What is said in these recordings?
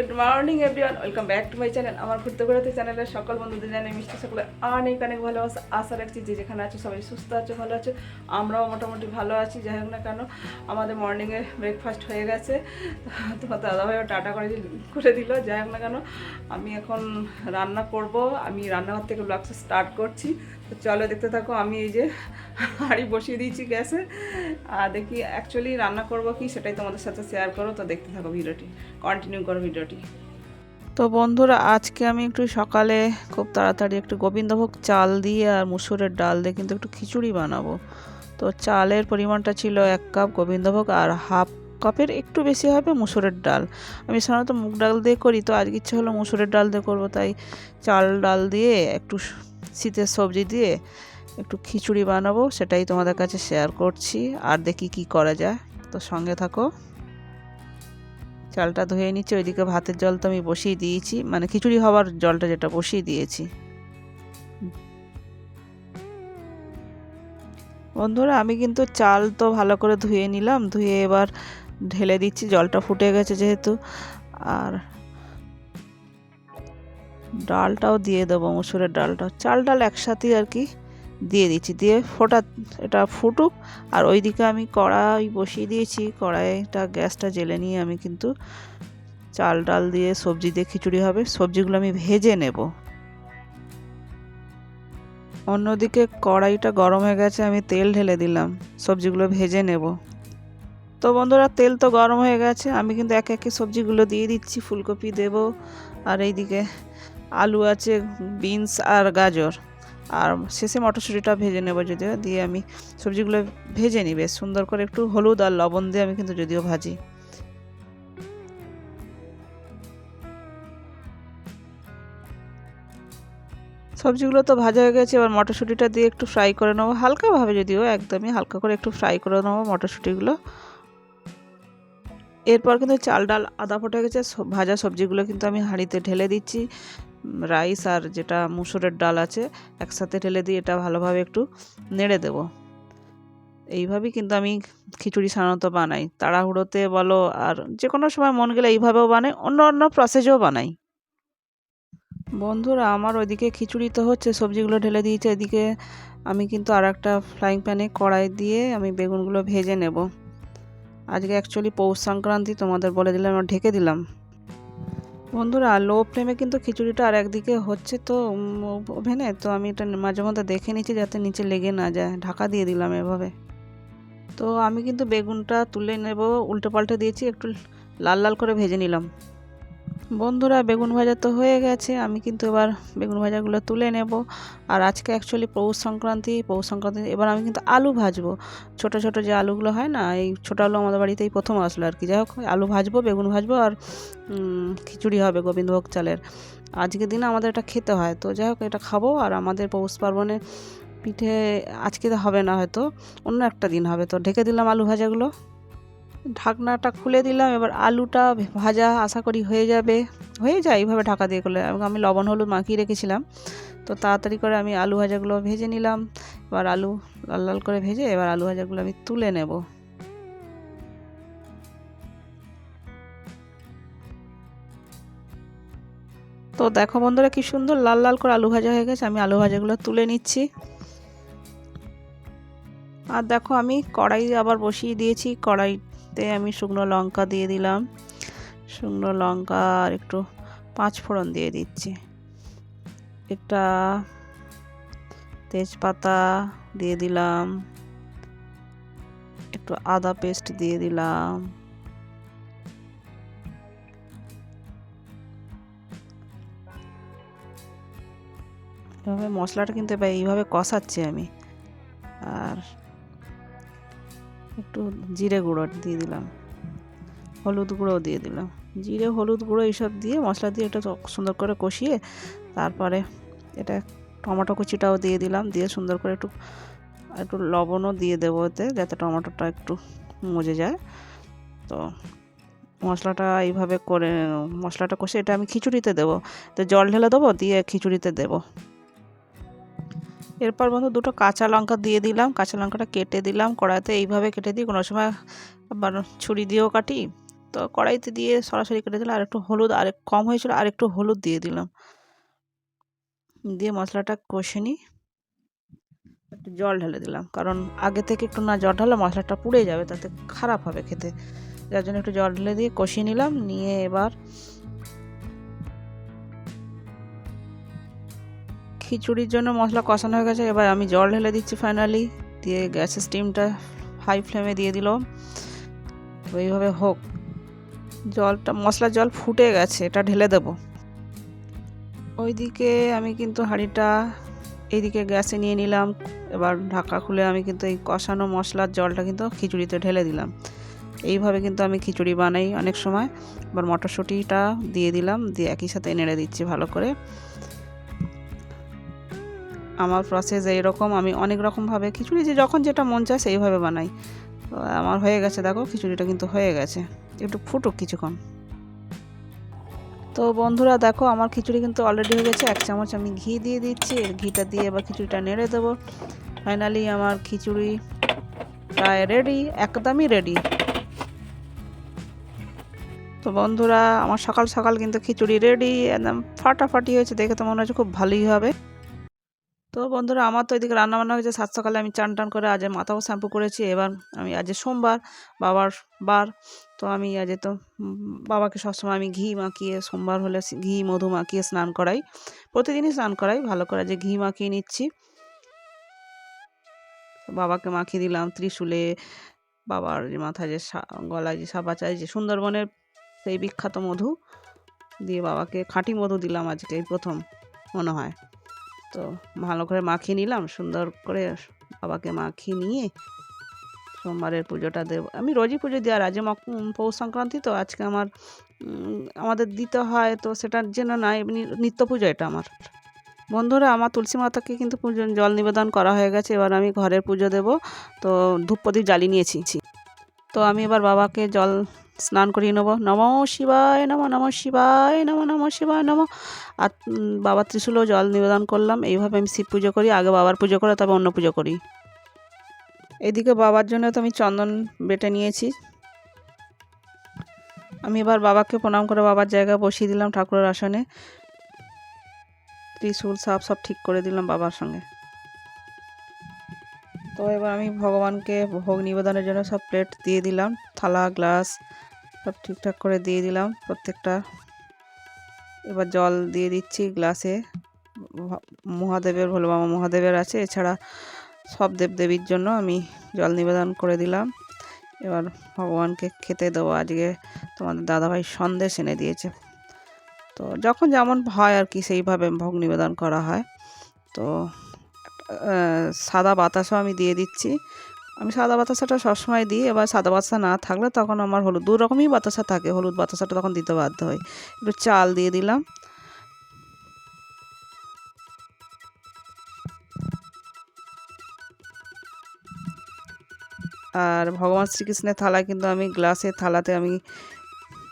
Good morning everyone welcome back to my channel আমার ঘুরতে ঘুরতে চ্যানেলের সকল বন্ধুদের জানাই মিষ্টি সকলে অনেক অনেক ভালোবাসা আশা রাখছি যে যেখানে আছো সবাই সুস্থ আছো, ভালো আছো। আমরাও মোটামুটি ভালো আছি, যাই হোক না কেন। আমাদের মর্নিংয়ে ব্রেকফাস্ট হয়ে গেছে। তোমার দাদাভাইও টাটা করে করে দিল, যাই হোক না কেন। আমি এখন রান্না করব। আমি রান্নাঘর থেকে ব্লগটা স্টার্ট করছি। চলো দেখতে থাকো, আমি এই যে হাঁড়ি বসিয়ে দিয়েছি গ্যাসে। আর দেখি অ্যাকচুয়ালি রান্না করব কি সেটাই তোমাদের সাথে শেয়ার করো, তো দেখতে থাকো ভিডিওটি কন্টিনিউ করো ভিডিওটি। তো বন্ধুরা, আজকে আমি একটু সকালে খুব তাড়াতাড়ি একটু গোবিন্দভোগ চাল দিয়ে আর মুসুরের ডাল দিয়ে কিন্তু একটু খিচুড়ি বানাবো। তো চালের পরিমাণটা ছিল এক কাপ গোবিন্দভোগ আর হাফ কাপের একটু বেশি হবে মুসুরের ডাল। আমি সাধারণত মুগ ডাল দিয়ে করি, তো আজকে ইচ্ছে হলো মুসুরের ডাল দিয়ে করব, তাই চাল ডাল দিয়ে একটু শীতের সবজি দিয়ে একটু খিচুড়ি বানাবো, সেটাই তোমাদের কাছে শেয়ার করছি। আর দেখি কি করা যায়। তো সঙ্গে থাকো। চালটা ধুয়ে নিচ্ছি, ওইদিকে ভাতের জল তো আমি বসিয়ে দিয়েছি। মানে খিচুড়ি হওয়ার জলটা যেটা বসিয়ে দিয়েছি। বন্ধুরা, আমি কিন্তু চাল তো ভালো করে ধুয়ে নিলাম। ধুয়ে এবার ঢেলে দিচ্ছি, জলটা ফুটে গেছে যেহেতু। আর ডালটাও দিয়ে দেবো, মুসুরের ডালটা। চাল ডাল একসাথেই আর কি দিয়ে দিচ্ছি। দিয়ে ফোটা এটা ফুটুক, আর ওইদিকে আমি কড়াই বসিয়ে দিয়েছি। কড়াইটা, গ্যাসটা জেলে নিয়ে আমি কিন্তু চাল ডাল দিয়ে সবজি দিয়ে খিচুড়ি হবে। সবজিগুলো আমি ভেজে নেব। অন্যদিকে কড়াইটা গরম হয়ে গেছে, আমি তেল ঢেলে দিলাম। সবজিগুলো ভেজে নেব। তো বন্ধুরা, তেল তো গরম হয়ে গেছে। আমি কিন্তু একে একে সবজিগুলো দিয়ে দিচ্ছি। ফুলকপি দেব, আর এইদিকে আলু আছে, বিনস আর গাজর। আর শেষে মটরশুঁটিটা ভেজে নেব যদিও, দিয়ে আমি সবজিগুলো ভেজে নিই বেশ সুন্দর করে একটু হলুদ আর লবণ দিয়ে আমি কিন্তু যদিও ভাজি। সবজিগুলো তো ভাজা হয়ে গেছে, এবার মটরশুঁটিটা দিয়ে একটু ফ্রাই করে নেব। হালকাভাবে যদিও, একদমই হালকা করে একটু ফ্রাই করে নেব মটরশুঁটিগুলো। এরপর কিন্তু চাল ডাল আদা ফোটে গেছে ভাজা সবজিগুলো কিন্তু আমি হাঁড়িতে ঢেলে দিচ্ছি। রাইস আর যেটা মুসুরের ডাল আছে, একসাথে ঢেলে দিয়ে এটা ভালোভাবে একটু নেড়ে দেব। এইভাবেই কিন্তু আমি খিচুড়ি সাধারণত বানাই। তাড়াহুড়োতে বলো আর যে কোনো সময় মন গেলে এইভাবেও বানাই অন্য অন্য প্রসেসেও বানাই। বন্ধুরা, আমার ওইদিকে খিচুড়ি তো হচ্ছে, সবজিগুলো ঢেলে দিয়েছে। এদিকে আমি কিন্তু আর একটা ফ্রাইং প্যানে কড়াই দিয়ে আমি বেগুনগুলো ভেজে নেব। আজকে অ্যাকচুয়ালি পৌষ সংক্রান্তি, তোমাদের বলে দিলাম, ঢেকে দিলাম। বন্ধুরা লো ফ্লেমে কিন্তু খিচুড়িটা আর একদিকে হচ্ছে তো ওভেনে। তো আমি এটা মাঝে মধ্যে দেখে নিচ্ছি যাতে নিচে লেগে না যায়। ঢাকা দিয়ে দিলাম এভাবে। তো আমি কিন্তু বেগুনটা তুলে নেব উল্টে পাল্টে দিয়েছি, একটু লাল লাল করে ভেজে নিলাম। বন্ধুরা, বেগুন ভাজা তো হয়ে গেছে। আমি কিন্তু এবার বেগুন ভাজাগুলো তুলে নেব। আর আজকে অ্যাকচুয়ালি পৌষ সংক্রান্তি পৌষ সংক্রান্তি এবার আমি কিন্তু আলু ভাজবো। ছোট ছোট যে আলুগুলো হয় না, এই ছোটো আলু আমাদের বাড়িতেই প্রথম আসলো আর কি। যাই হোক, আলু ভাজবো, বেগুন ভাজবো আর খিচুড়ি হবে গোবিন্দভোগ চালের। আজকের দিনে আমাদের এটা খেতে হয়। তো যাই হোক, এটা খাব। আর আমাদের পৌষ পার্বণে পিঠে, আজকে তো হবে না হয়তো, অন্য একটা দিন হবে। তো ঢেকে দিলাম আলু ভাজাগুলো। ঢাকনাটা খুলে দিলাম, এবার আলুটা ভাজা আশা করি হয়ে যাবে। হয়ে যায় এইভাবে ঢাকা দিয়ে করলে। এবং আমি লবণ, হলুদ মাখিয়ে রেখেছিলাম। তো তাড়াতাড়ি করে আমি আলু ভাজাগুলো ভেজে নিলাম। এবার আলু লাল লাল করে ভেজে এবার আলু ভাজাগুলো আমি তুলে নেব। তো দেখো বন্ধুরা কি সুন্দর লাল লাল করে আলু ভাজা হয়ে গেছে। আমি আলু ভাজাগুলো তুলে নিচ্ছি। আর দেখো আমি কড়াই আবার বসিয়ে দিয়েছি। কড়াইতে আমি শুকনো লঙ্কা দিয়ে দিলাম। শুকনো লঙ্কা আর একটু পাঁচ ফোড়ন দিয়ে দিচ্ছি। একটা তেজপাতা দিয়ে দিলাম। একটু আদা পেস্ট দিয়ে দিলাম। এভাবে মশলাটা কিন্তু এইভাবে কষাচ্ছি আমি। একটু জিরে গুঁড়ো দিয়ে দিলাম। হলুদ গুঁড়ো দিয়ে দিলাম। জিরে, হলুদ গুঁড়ো এইসব দিয়ে মশলা দিয়ে এটা সুন্দর করে কষিয়ে তারপরে এটা টমেটো কুচিটাও দিয়ে দিলাম। দিয়ে সুন্দর করে একটু একটু লবণও দিয়ে দেবো এতে যাতে টমেটোটা একটু মজে যায়। তো মশলাটা এইভাবে করে, মশলাটা কষে এটা আমি খিচুড়িতে দেবো। তো জল ঢেলে দেবো, দিয়ে খিচুড়িতে দেবো। এরপর বন্ধু দুটো কাঁচা লঙ্কা দিয়ে দিলাম, কাঁচা লঙ্কাটা কেটে দিলাম, কড়াইতে এইভাবে কেটে দিই কোনো সময় আবার ছুরি দিয়েও কাটি। তো কড়াইতে দিয়ে সরাসরি কেটে দিলাম, আর একটু হলুদ, আর কম হয়েছিল, আর একটু হলুদ দিয়ে দিলাম। দিয়ে মশলাটা কষে নিই। একটু জল ঢেলে দিলাম, কারণ আগে থেকে একটু না জল ঢালে মশলাটা পুড়ে যাবে, তাতে খারাপ হবে খেতে। যার জন্য একটু জল ঢেলে দিয়ে কষিয়ে নিলাম, নিয়ে এবার খিচুড়ির জন্য মশলা কষানো হয়ে গেছে। এবার আমি জল ঢেলে দিচ্ছি ফাইনালি দিয়ে গ্যাসের স্টিমটা হাই ফ্লেমে দিয়ে দিলাম এইভাবে হোক, জলটা মশলার জল ফুটে গেছে, এটা ঢেলে দেব। ওইদিকে আমি কিন্তু হাঁড়িটা এইদিকে গ্যাসে নিয়ে নিলাম। এবার ঢাকা খুলে আমি কিন্তু এই কষানো মশলার জলটা কিন্তু খিচুড়িতে ঢেলে দিলাম। এইভাবে কিন্তু আমি খিচুড়ি বানাই অনেক সময়। এবার মটরশুঁটিটা দিয়ে দিলাম, দিয়ে একই সাথে নেড়ে দিচ্ছি ভালো করে। আমার প্রসেস এইরকম আমি অনেক রকমভাবে খিচুড়ি যে যখন যেটা মন চায় সেইভাবে বানাই। আমার হয়ে গেছে, দেখো খিচুড়িটা কিন্তু হয়ে গেছে। একটু ফুটুক কিছুক্ষণ। তো বন্ধুরা দেখো, আমার খিচুড়ি কিন্তু অলরেডি হয়ে গেছে। এক চামচ আমি ঘি দিয়ে দিচ্ছি। এর ঘিটা দিয়ে এবার খিচুড়িটা নেড়ে দেবো। ফাইনালি আমার খিচুড়ি প্রায় রেডি একদমই রেডি তো বন্ধুরা, আমার সকাল সকাল কিন্তু খিচুড়ি রেডি একদম ফাটাফাটি হয়েছে। দেখে তো মনে হচ্ছে খুব ভালোই হবে। তো বন্ধুরা, আমার তো এদিকে রান্নাবান্না হয়েছে। সাত সকালে আমি চান টান করে আজ মাথাও শ্যাম্পু করেছি। এবার আমি আজ সোমবার, বাবার বার। তো আমি আজ তো বাবাকে সবসময় আমি ঘি মাখিয়ে সোমবার হলে ঘি, মধু মাখিয়ে স্নান করাই। প্রতিদিনই স্নান করাই, ভালো করে যে ঘি মাখিয়ে নিচ্ছি। বাবাকে মাখিয়ে দিলাম ত্রিশুলে, বাবার যে মাথায় যে গলায় যে সাপা চাই যে সুন্দরবনের সেই বিখ্যাত মধু। দিয়ে বাবাকে খাঁটি মধু দিলাম আজকে, এই প্রথম, মনে হয়। তো ভালো করে মাখিয়ে নিলাম, সুন্দর করে বাবাকে মাখিয়ে নিয়ে সোমবারের পুজোটা দেব। আমি রোজই পুজো দিই, আর আজ পৌষ সংক্রান্তি তো আজকে আমার আমাদের দিতে হয়, তো সেটার জন্য না, এমনি নিত্য পুজো এটা আমার। বন্ধুরা, আমার তুলসী মাতাকে কিন্তু পুজো, জল নিবেদন করা হয়ে গেছে, এবার আমি ঘরের পুজো দেব। তো ধূপ প্রদীপ জ্বালিয়ে নিয়েছি তো আমি এবার বাবাকে জল স্নান করিয়ে নেব। নম শিবায় নম নম শিবায় নম নম শিবায় নম। আর বাবার ত্রিশুলেও জল নিবেদন করলাম। এইভাবে আমি শিব পুজো করি, আগে বাবার পুজো করে তবে অন্য পুজো করি। এদিকে বাবার জন্য তো আমি চন্দন বেটে নিয়েছি। আমি এবার বাবাকে প্রণাম করে বাবার জায়গায় বসিয়ে দিলাম ঠাকুরের আসনে। ত্রিশুল সাপ সব ঠিক করে দিলাম বাবার সঙ্গে। তো এবার আমি ভগবানকে ভোগ নিবেদনের জন্য সব প্লেট দিয়ে দিলাম। থালা, গ্লাস সব ঠিকঠাক করে দিয়ে দিলাম প্রত্যেকটা। এবার জল দিয়ে দিচ্ছি গ্লাসে। মহাদেবের, ভোলে বাবা মহাদেবের আছে। এছাড়া সব দেবদেবীর জন্য আমি জল নিবেদন করে দিলাম। এবার ভগবানকে খেতে দেবো। আজকে তোমাদের দাদাভাই সন্দেশ এনে দিয়েছে। তো যখন যেমন হয় আর কি সেইভাবে ভোগ নিবেদন করা হয়। তো সাদা বাতাসও আমি দিয়ে দিচ্ছি। আমি সাদা বাতাসাটা সবসময় দিই, এবার সাদা বাতাসা না থাকলে তখন আমার হলুদ, দু রকমই বাতাসা থাকে, হলুদ বাতাসাটা তখন দিতে বাধ্য হয়। একটু চাল দিয়ে দিলাম। আর ভগবান শ্রীকৃষ্ণের থালায় কিন্তু আমি গ্লাসের থালাতে আমি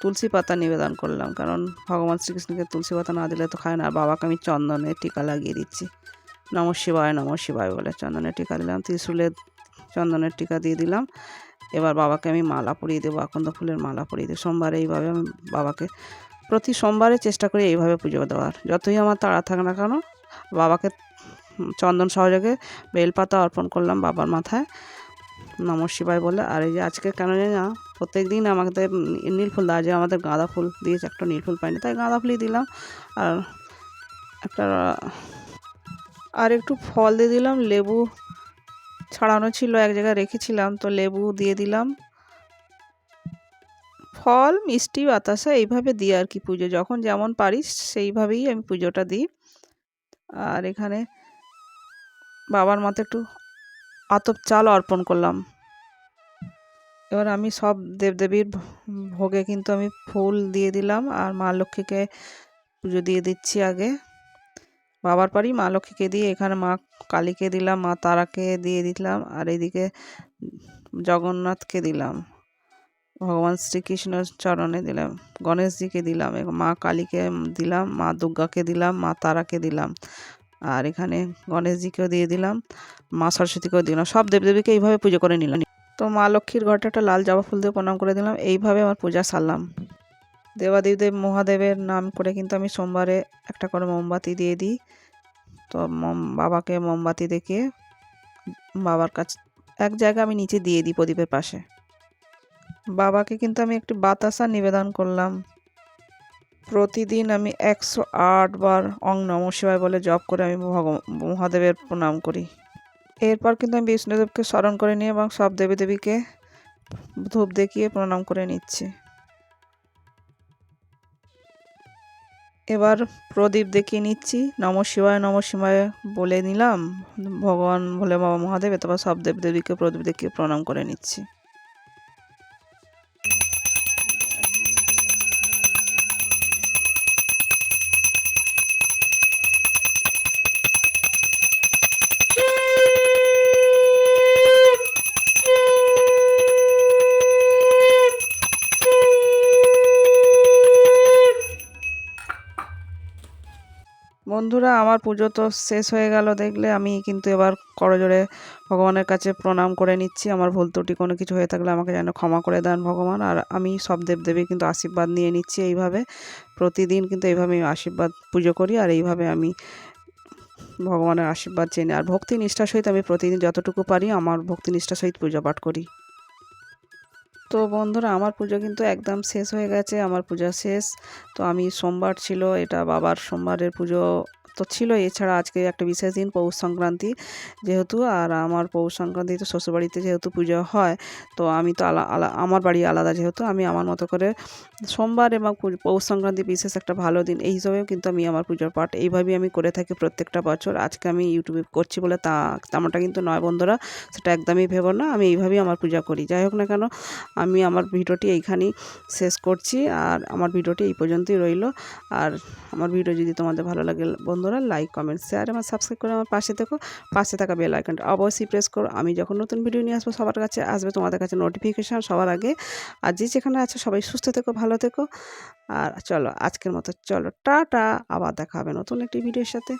তুলসী পাতা নিবেদন করলাম, কারণ ভগবান শ্রীকৃষ্ণকে তুলসী পাতা না দিলে তো খায় না বাবাকে আমি চন্দনের টিকা লাগিয়ে দিচ্ছি। নম শিবায় নম শিবায় বলে চন্দনের টিকা দিলাম। ত্রিশুলের চন্দনের টিকা দিয়ে দিলাম। এবার বাবাকে আমি মালা পরিয়ে দেবো, আকন্দ ফুলের মালা পরিয়ে দেবো। সোমবারে এইভাবে আমি বাবাকে প্রতি সোমবারে চেষ্টা করি এইভাবে পুজো দেওয়ার। যতই আমার তাড়া থাক না কেন, বাবাকে চন্দন সহযোগে বেলপাতা অর্পণ করলাম বাবার মাথায়। নম বলে, আর এই যে আজকে কেন জানি না প্রত্যেক দিন আমাদের নীল ফুল দেওয়া যে আমাদের গাঁদা ফুল দিয়েছে, একটা নীল ফুল পাইনি, তাই গাঁদা ফুলই দিলাম। আর একটা, আর একটু ফল দিয়ে দিলাম, লেবু ছাড়ানো ছিল, এক জায়গায় রেখেছিলাম, তো লেবু দিয়ে দিলাম। ফল, মিষ্টি, বাতাসা, এইভাবে দিই আর কি পুজো। যখন যেমন পারিস, সেইভাবেই আমি পুজোটা দিই। আর এখানে বাবার মতো একটু আতপ চাল অর্পণ করলাম। এবার আমি সব দেবদেবীর ভোগে কিন্তু আমি ফুল দিয়ে দিলাম, আর মা লক্ষ্মীকে পুজো দিয়ে দিচ্ছি আগে। বাবার বাড়ি, মা লক্ষ্মীকে দিয়ে এখানে মা কালীকে দিলাম, মা তারাকে দিয়ে দিলাম, আর এদিকে জগন্নাথকে দিলাম। ভগবান শ্রীকৃষ্ণর চরণে দিলাম, গণেশজিকে দিলাম মা কালীকে দিলাম, মা দুর্গাকে দিলাম, মা তারাকে দিলাম, আর এখানে গণেশজিকেও দিয়ে দিলাম, মা সরস্বতীকেও দিলাম। সব দেবদেবীকে এইভাবে পুজো করে নিলাম। তো মা লক্ষ্মীর ঘরটা একটা লাল জবা ফুল দিয়ে প্রণাম করে দিলাম, এইভাবে আমার পূজা সারলাম। দেবাদেব মহাদেবের নাম করে কিন্তু আমি সোমবারে একটা করে মোমবাতি দিয়ে দিই। তো বাবাকে মোমবাতি দেখিয়ে বাবার কাছে, এক জায়গা আমি নিচে দিয়ে দিই প্রদীপের পাশে। বাবাকে কিন্তু আমি একটি বাতাসা নিবেদন করলাম। প্রতিদিন আমি একশো আট বার অং নম শিবায় বলে জপ করে আমি মহাদেবের প্রণাম করি। এরপর কিন্তু আমি বিষ্ণুদেবকে স্মরণ করে নিই এবং সব দেবী দেবীকে ধূপ দেখিয়ে প্রণাম করে নিচ্ছি। এবার প্রদীপ দেখিয়ে নিচ্ছি। নম শিবায় নম শিবায় বলে নিলাম। ভগবান ভোলে বাবা মহাদেব তারপর সব দেব দেবীকে প্রদীপ দেখিয়ে প্রণাম করে নিচ্ছি। বন্ধুরা, আমার পুজো তো শেষ হয়ে গেল দেখলে আমি কিন্তু এবার করজোড়ে ভগবানের কাছে প্রণাম করে নিচ্ছি। আমার ভুল ত্রুটি কোনো কিছু হয়ে থাকলে আমাকে যেন ক্ষমা করে দেন ভগবান। আর আমি সব দেবদেবী কিন্তু আশীর্বাদ নিয়ে নিচ্ছি এইভাবে। প্রতিদিন কিন্তু এইভাবে আমি আশীর্বাদ পুজো করি আর এইভাবে আমি ভগবানের আশীর্বাদ চেনে আর ভক্তি নিষ্ঠার সহিত আমি প্রতিদিন যতটুকু পারি আমার ভক্তি নিষ্ঠার সহিত পূজা পাঠ করি। তো বন্ধুরা, আমার পুজো কিন্তু একদম শেষ হয়ে গেছে, আমার পূজা শেষ। তো আমি সোমবার ছিল, এটা বাবার সোমবারের পুজো। তো ছিল। এছাড়া আজকে একটা বিশেষ দিন পৌষ সংক্রান্তি যেহেতু, আর আমার পৌষ সংক্রান্তিতে শ্বশুরবাড়িতে যেহেতু পুজো হয়, তো আমি তো আলা আলা, আমার বাড়ি আলাদা যেহেতু, আমি আমার মতো করে সোমবার এবং পৌষ সংক্রান্তি বিশেষ একটা ভালো দিন। এই হিসাবেও কিন্তু আমি আমার পুজোর পাঠ এইভাবেই আমি করে থাকি প্রত্যেকটা বছর। আজকে আমি ইউটিউবে করছি বলে তা, তেমনটা কিন্তু নয় বন্ধুরা, সেটা একদমই ভেবো না, আমি এইভাবেই আমার পূজা করি। যাই হোক না কেন, আমি আমার ভিডিওটি এইখানেই শেষ করছি, আর আমার ভিডিওটি এই পর্যন্তই রইল। আর আমার ভিডিও যদি তোমাদের ভালো লাগে বন্ধুরা লাইক কমেন্ট শেয়ার আমার সাবস্ক্রাইব করে আমার পাশে দেখো পাশে থাকা বেল আইকনটা অবশ্যই প্রেস করো। আমি যখন নতুন ভিডিও নিয়ে আসব, সবার কাছে আসবে তোমাদের কাছে নোটিফিকেশান সবার আগে। আর যে যেখানে আছে, সবাই সুস্থ থেকো, ভালো থেকো। আর চলো, আজকের মতো চলো, টাটা। আবার দেখা হবে নতুন একটি ভিডিওর সাথে।